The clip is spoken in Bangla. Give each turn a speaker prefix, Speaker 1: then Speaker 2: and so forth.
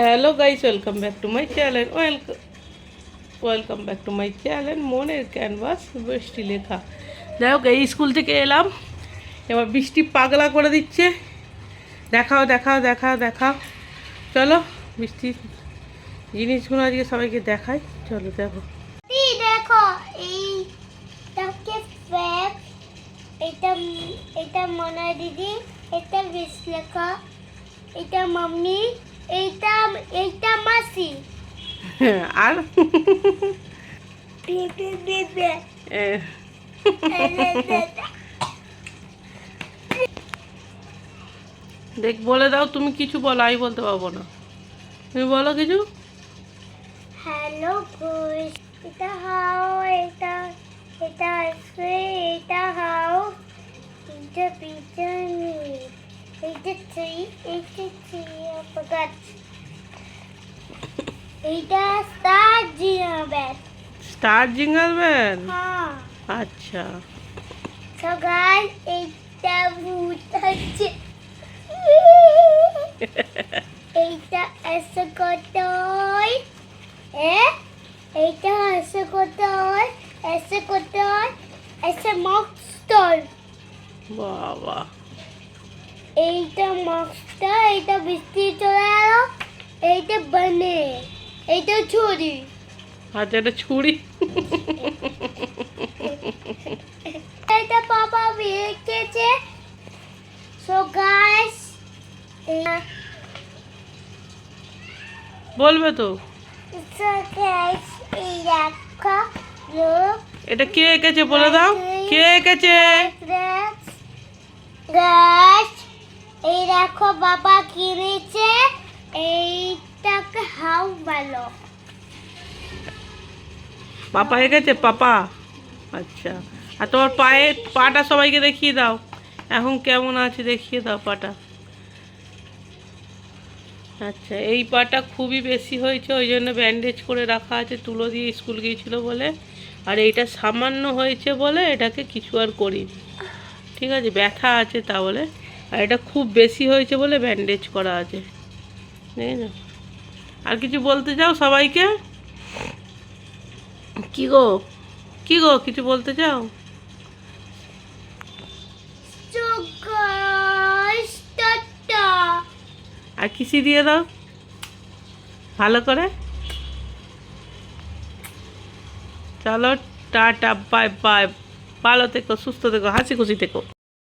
Speaker 1: Hello guys welcome back to my channel welcome welcome back to my channel মনের ক্যানভাস বৃষ্টি লেখা। যাই হোক এই স্কুল থেকে এলাম। এবার বৃষ্টি পাগলা করে দিচ্ছে। দেখাও দেখাও দেখাও দেখাও। চলো, বৃষ্টি জিনিসগুলো আজকে সবাইকে দেখাই। চলো, দেখো।
Speaker 2: এই দেখো ফ্যাক এটা এটা মনা দিদি, এটা বিশ্লেখা এটা মাম্মি এইটা এইটা মাসি।
Speaker 1: আর? দেখ বলে দাও তুমি কিছু বলো আমি বলতে পারব না। তুমি বলো কিছু।
Speaker 2: হ্যালো এটা হাও এটা এটা এটা হাও। এটা পিছনে এটা ট্রি এটা ট্রি ফরগট এটা স্টার জিয়াবেট
Speaker 1: স্টার জিঙ্গাল ব্যান
Speaker 2: হ্যাঁ
Speaker 1: আচ্ছা
Speaker 2: guys, এইটা ভূত হচ্ছে এইটা এসে কতই? এ? এইটা এসে কতই? এসে কতই? এসে মক্সটর
Speaker 1: বাবা।
Speaker 2: এইটা মক্সটা এইটা বৃষ্টি চলে এলো এইটা বনে এইটা ছুরি।
Speaker 1: আচ্ছা এটা ছুরি।
Speaker 2: এটা পাপা বেঁকেছে। সো গাইস
Speaker 1: বলবে তো।
Speaker 2: সো গাইস এই লোক
Speaker 1: এটা কে এঁকেছে বলে দাও। কে এঁকেছে?
Speaker 2: গাছ এই দেখো বাবা কিনেছে, এইটাকে হাউ ভালো
Speaker 1: পাপা এঁকেছে? পাপা? আচ্ছা। আর তোমার পায়ে, পাটা সবাইকে দেখিয়ে দাও। এখন কেমন আছে দেখিয়ে দাও পাটা। আচ্ছা এই পাটা খুবই বেশি হয়েছে, ওই জন্য ব্যান্ডেজ করে রাখা আছে, তুলো দিয়ে স্কুল গিয়েছিল বলে। আর এইটা সামান্য হয়েছে বলে এটাকে কিছু আর করিনি। ঠিক আছে, ব্যথা আছে তা বলে। আর এটা খুব বেশি হয়েছে বলে ব্যান্ডেজ করা আছে। দেখেছ? আর কিছু বলতে চাও সবাইকে? কি গো? কি গো কিছু বলতে চাও? আর কিসি দিয়ে দাও? ভালো করে? চলো টাটা বাই বাই ভালো থেকো সুস্থ থেকো হাসি খুশি থেকো।